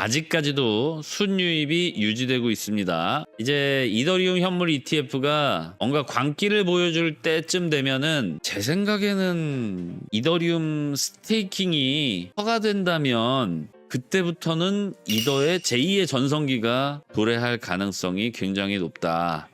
아직까지도 순유입이 유지되고 있습니다. 이제 이더리움 현물 ETF가 뭔가 광기를 보여줄 때쯤 되면은 제 생각에는 이더리움 스테이킹이 허가된다면 그때부터는 이더의 제2의 전성기가 도래할 가능성이 굉장히 높다.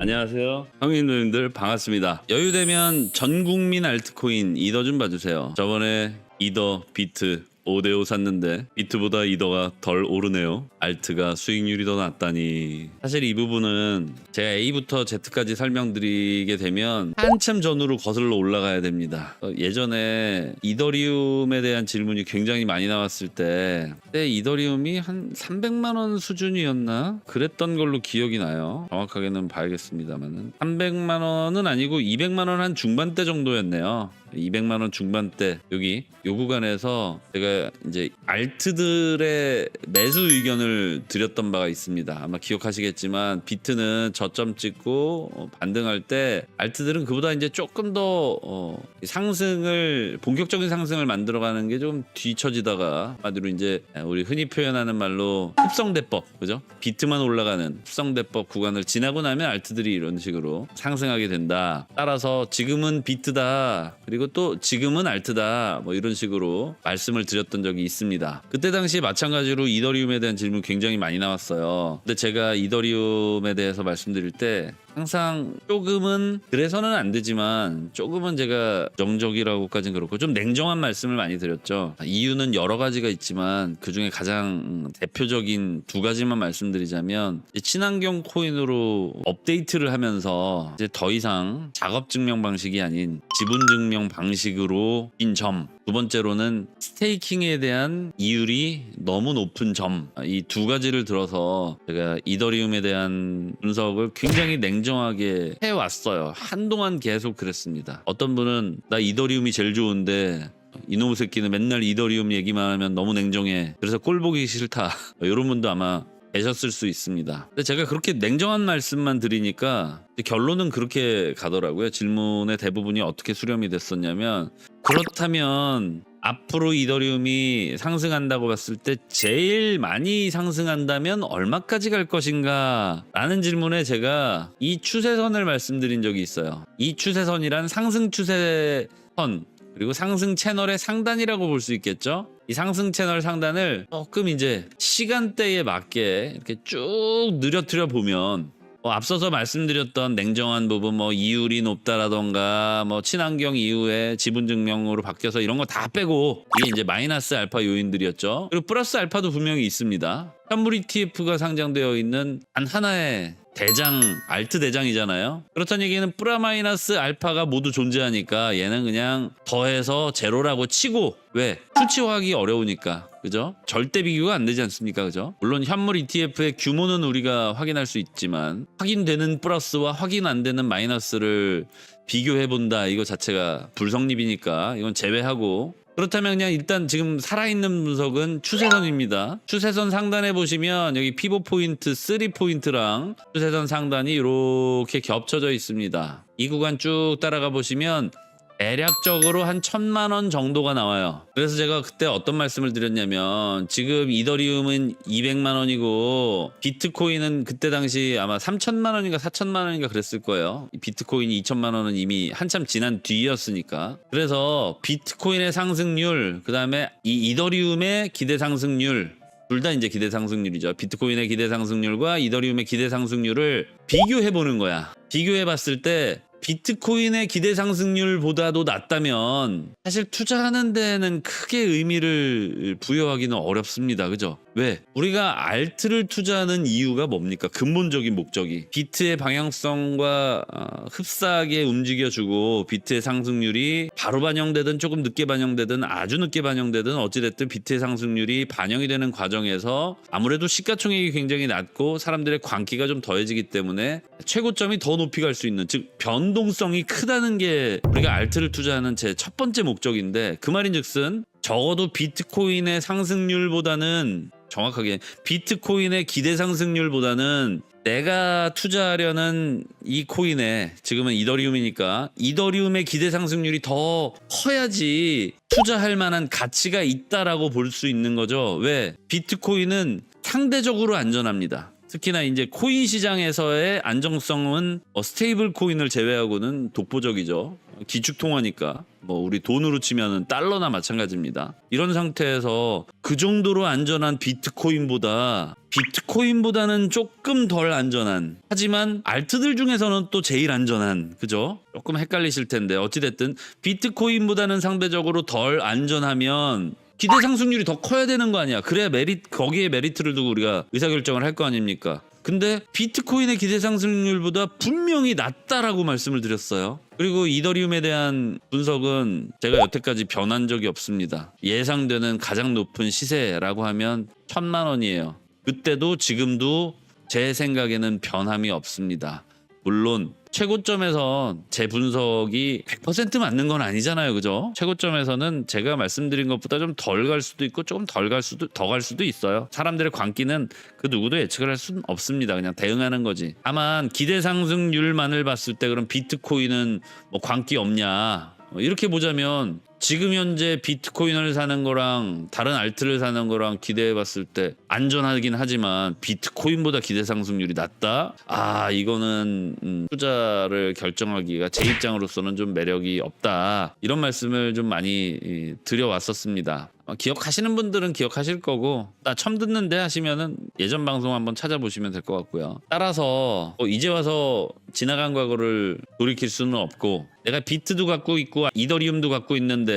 안녕하세요. 형님들 반갑습니다. 여유되면 전 국민 알트코인 이더 좀 봐주세요. 저번에 이더 비트 5대5 샀는데 비트보다 이더가 덜 오르네요. 알트가 수익률이 더 낮다니. 사실 이 부분은 제가 A부터 Z까지 설명드리게 되면 한참 전으로 거슬러 올라가야 됩니다. 어, 예전에 이더리움에 대한 질문이 굉장히 많이 나왔을 때 그때 이더리움이 한 300만 원 수준이었나? 그랬던 걸로 기억이 나요. 정확하게는 봐야겠습니다만은 300만 원은 아니고 200만 원 한 중반대 정도였네요. 200만 원 중반대 여기 요 구간에서 제가 이제 알트들의 매수 의견을 드렸던 바가 있습니다. 아마 기억하시겠지만 비트는 저점 찍고 어, 반등할 때 알트들은 그보다 이제 조금 더 어, 상승을 본격적인 상승을 만들어가는 게 좀 뒤처지다가 한마디로 이제 우리 흔히 표현하는 말로 흡성대법 그죠? 비트만 올라가는 흡성대법 구간을 지나고 나면 알트들이 이런 식으로 상승하게 된다. 따라서 지금은 비트다. 그리고 또 지금은 알트다. 뭐 이런 식으로 말씀을 드렸던 적이 있습니다. 그때 당시 마찬가지로 이더리움에 대한 질문 굉장히 많이 나왔어요. 근데 제가 이더리움에 대해서 말씀드릴 때 항상 조금은 그래서는 안 되지만 조금은 제가 정적이라고까지는 그렇고 좀 냉정한 말씀을 많이 드렸죠. 이유는 여러 가지가 있지만 그 중에 가장 대표적인 두 가지만 말씀드리자면 친환경 코인으로 업데이트를 하면서 이제 더 이상 작업 증명 방식이 아닌 지분 증명 방식으로 인 점. 두 번째로는 스테이킹에 대한 이율이 너무 높은 점. 이 두 가지를 들어서 제가 이더리움에 대한 분석을 굉장히 냉정 하게 해왔어요. 한동안 계속 그랬습니다. 어떤 분은 나 이더리움이 제일 좋은데 이놈의 새끼는 맨날 이더리움 얘기만 하면 너무 냉정해. 그래서 꼴 보기 싫다. 이런 분도 아마 계셨을 수 있습니다. 근데 제가 그렇게 냉정한 말씀만 드리니까 결론은 그렇게 가더라고요. 질문의 대부분이 어떻게 수렴이 됐었냐면 그렇다면 앞으로 이더리움이 상승한다고 봤을 때 제일 많이 상승한다면 얼마까지 갈 것인가? 라는 질문에 제가 이 추세선을 말씀드린 적이 있어요. 이 추세선이란 상승 추세선 그리고 상승 채널의 상단이라고 볼 수 있겠죠? 이 상승 채널 상단을 조금 이제 시간대에 맞게 이렇게 쭉 느려뜨려 보면 뭐 앞서서 말씀드렸던 냉정한 부분 뭐 이율이 높다라던가 뭐 친환경 이후에 지분 증명으로 바뀌어서 이런 거 다 빼고 이게 이제 마이너스 알파 요인들이었죠. 그리고 플러스 알파도 분명히 있습니다. 현물 ETF가 상장되어 있는 단 하나의 대장 알트 대장이잖아요. 그렇다는 얘기는 뿌라 마이너스 알파가 모두 존재하니까 얘는 그냥 더해서 제로라고 치고 왜 수치화하기 어려우니까 그죠? 절대 비교가 안 되지 않습니까? 그죠? 물론 현물 ETF의 규모는 우리가 확인할 수 있지만 확인되는 플러스와 확인 안 되는 마이너스를 비교해 본다 이거 자체가 불성립이니까 이건 제외하고 그렇다면 그냥 일단 지금 살아있는 분석은 추세선입니다. 추세선 상단에 보시면 여기 피보 포인트 3 포인트랑 추세선 상단이 이렇게 겹쳐져 있습니다. 이 구간 쭉 따라가 보시면 대략적으로 한 천만 원 정도가 나와요. 그래서 제가 그때 어떤 말씀을 드렸냐면 지금 이더리움은 200만 원이고 비트코인은 그때 당시 아마 3천만 원인가 4천만 원인가 그랬을 거예요. 이 비트코인이 2천만 원은 이미 한참 지난 뒤였으니까. 그래서 비트코인의 상승률, 그 다음에 이 이더리움의 기대 상승률 둘 다 이제 기대 상승률이죠. 비트코인의 기대 상승률과 이더리움의 기대 상승률을 비교해 보는 거야. 비교해 봤을 때 비트코인의 기대 상승률보다도 낮다면 사실 투자하는 데는 크게 의미를 부여하기는 어렵습니다. 그죠? 왜? 우리가 알트를 투자하는 이유가 뭡니까? 근본적인 목적이 비트의 방향성과 어, 흡사하게 움직여주고 비트의 상승률이 바로 반영되든 조금 늦게 반영되든 아주 늦게 반영되든 어찌됐든 비트의 상승률이 반영이 되는 과정에서 아무래도 시가총액이 굉장히 낮고 사람들의 광기가 좀 더해지기 때문에 최고점이 더 높이 갈 수 있는 즉 변 동성이 크다는 게 우리가 알트를 투자하는 제 첫 번째 목적인데 그 말인즉슨 적어도 비트코인의 상승률보다는 정확하게 비트코인의 기대 상승률보다는 내가 투자하려는 이 코인에 지금은 이더리움이니까 이더리움의 기대 상승률이 더 커야지 투자할 만한 가치가 있다라고 볼 수 있는 거죠. 왜? 비트코인은 상대적으로 안전합니다. 특히나 이제 코인 시장에서의 안정성은 어, 스테이블 코인을 제외하고는 독보적이죠. 기축 통화니까 뭐 우리 돈으로 치면은 달러나 마찬가지입니다. 이런 상태에서 그 정도로 안전한 비트코인보다 비트코인보다는 조금 덜 안전한 하지만 알트들 중에서는 또 제일 안전한 그죠? 조금 헷갈리실 텐데 어찌 됐든 비트코인보다는 상대적으로 덜 안전하면 기대 상승률이 더 커야 되는 거 아니야. 그래야 메리트 거기에 메리트를 두고 우리가 의사결정을 할 거 아닙니까? 근데 비트코인의 기대 상승률보다 분명히 낮다라고 말씀을 드렸어요. 그리고 이더리움에 대한 분석은 제가 여태까지 변한 적이 없습니다. 예상되는 가장 높은 시세라고 하면 천만 원이에요. 그때도 지금도 제 생각에는 변함이 없습니다. 물론 최고점에서 제 분석이 100% 맞는 건 아니잖아요. 그죠? 최고점에서는 제가 말씀드린 것보다 좀 덜 갈 수도 있고 조금 덜 갈 수도 더 갈 수도 있어요. 사람들의 광기는 그 누구도 예측을 할 수는 없습니다. 그냥 대응하는 거지. 다만 기대 상승률만을 봤을 때 그럼 비트코인은 뭐 광기 없냐? 어, 이렇게 보자면 지금 현재 비트코인을 사는 거랑 다른 알트를 사는 거랑 기대해 봤을 때 안전하긴 하지만 비트코인보다 기대 상승률이 낮다? 아 이거는 음, 투자를 결정하기가 제 입장으로서는 좀 매력이 없다 이런 말씀을 좀 많이 이, 드려왔었습니다. 어, 기억하시는 분들은 기억하실 거고 나 처음 듣는데 하시면은 예전 방송 한번 찾아보시면 될 것 같고요. 따라서 어, 이제 와서 지나간 과거를 돌이킬 수는 없고 내가 비트도 갖고 있고 이더리움도 갖고 있는데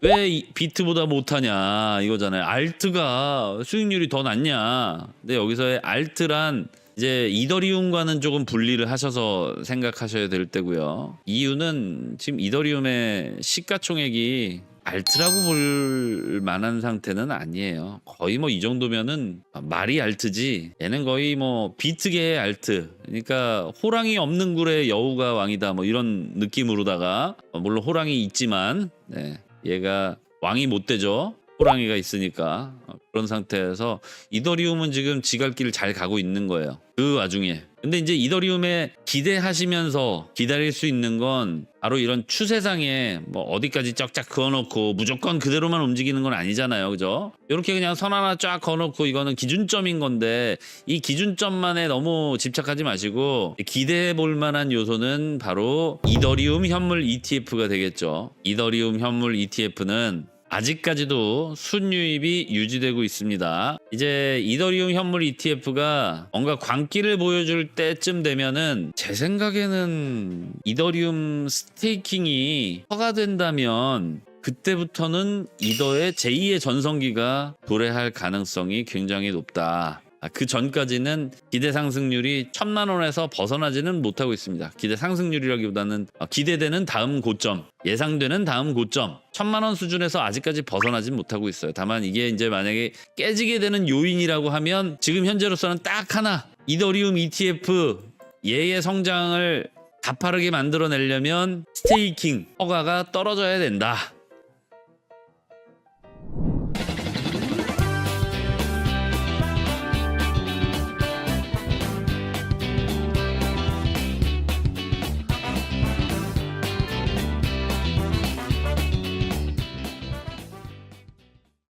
왜이 비트보다 못하냐 이거잖아요. 알트가 수익률이 더 낮냐. 근데 여기서의 알트란 이제 이더리움과는 조금 분리를 하셔서 생각하셔야 될 때고요. 이유는 지금 이더리움의 시가총액이 알트라고 볼 만한 상태는 아니에요. 거의 뭐 이 정도면은 말이 알트지. 얘는 거의 뭐 비트계의 알트. 그러니까 호랑이 없는 굴에 여우가 왕이다. 뭐 이런 느낌으로다가 어, 물론 호랑이 있지만 네, 얘가 왕이 못 되죠. 호랑이가 있으니까 어, 그런 상태에서 이더리움은 지금 지갈 길을 잘 가고 있는 거예요. 그 와중에. 근데 이제 이더리움에 기대하시면서 기다릴 수 있는 건 바로 이런 추세상에 뭐 어디까지 쫙쫙 그어놓고 무조건 그대로만 움직이는 건 아니잖아요. 그죠? 이렇게 그냥 선 하나 쫙 그어놓고 이거는 기준점인 건데 이 기준점만에 너무 집착하지 마시고 기대해 볼 만한 요소는 바로 이더리움 현물 ETF가 되겠죠. 이더리움 현물 ETF는 아직까지도 순유입이 유지되고 있습니다. 이제 이더리움 현물 ETF가 뭔가 광기를 보여줄 때쯤 되면은 제 생각에는 이더리움 스테이킹이 허가된다면 그때부터는 이더의 제2의 전성기가 도래할 가능성이 굉장히 높다. 아, 그 전까지는 기대 상승률이 천만 원에서 벗어나지는 못하고 있습니다. 기대 상승률이라기보다는 어, 기대되는 다음 고점, 예상되는 다음 고점, 천만 원 수준에서 아직까지 벗어나진 못하고 있어요. 다만 이게 이제 만약에 깨지게 되는 요인이라고 하면 지금 현재로서는 딱 하나 이더리움 ETF 얘의 성장을 가파르게 만들어내려면 스테이킹 허가가 떨어져야 된다.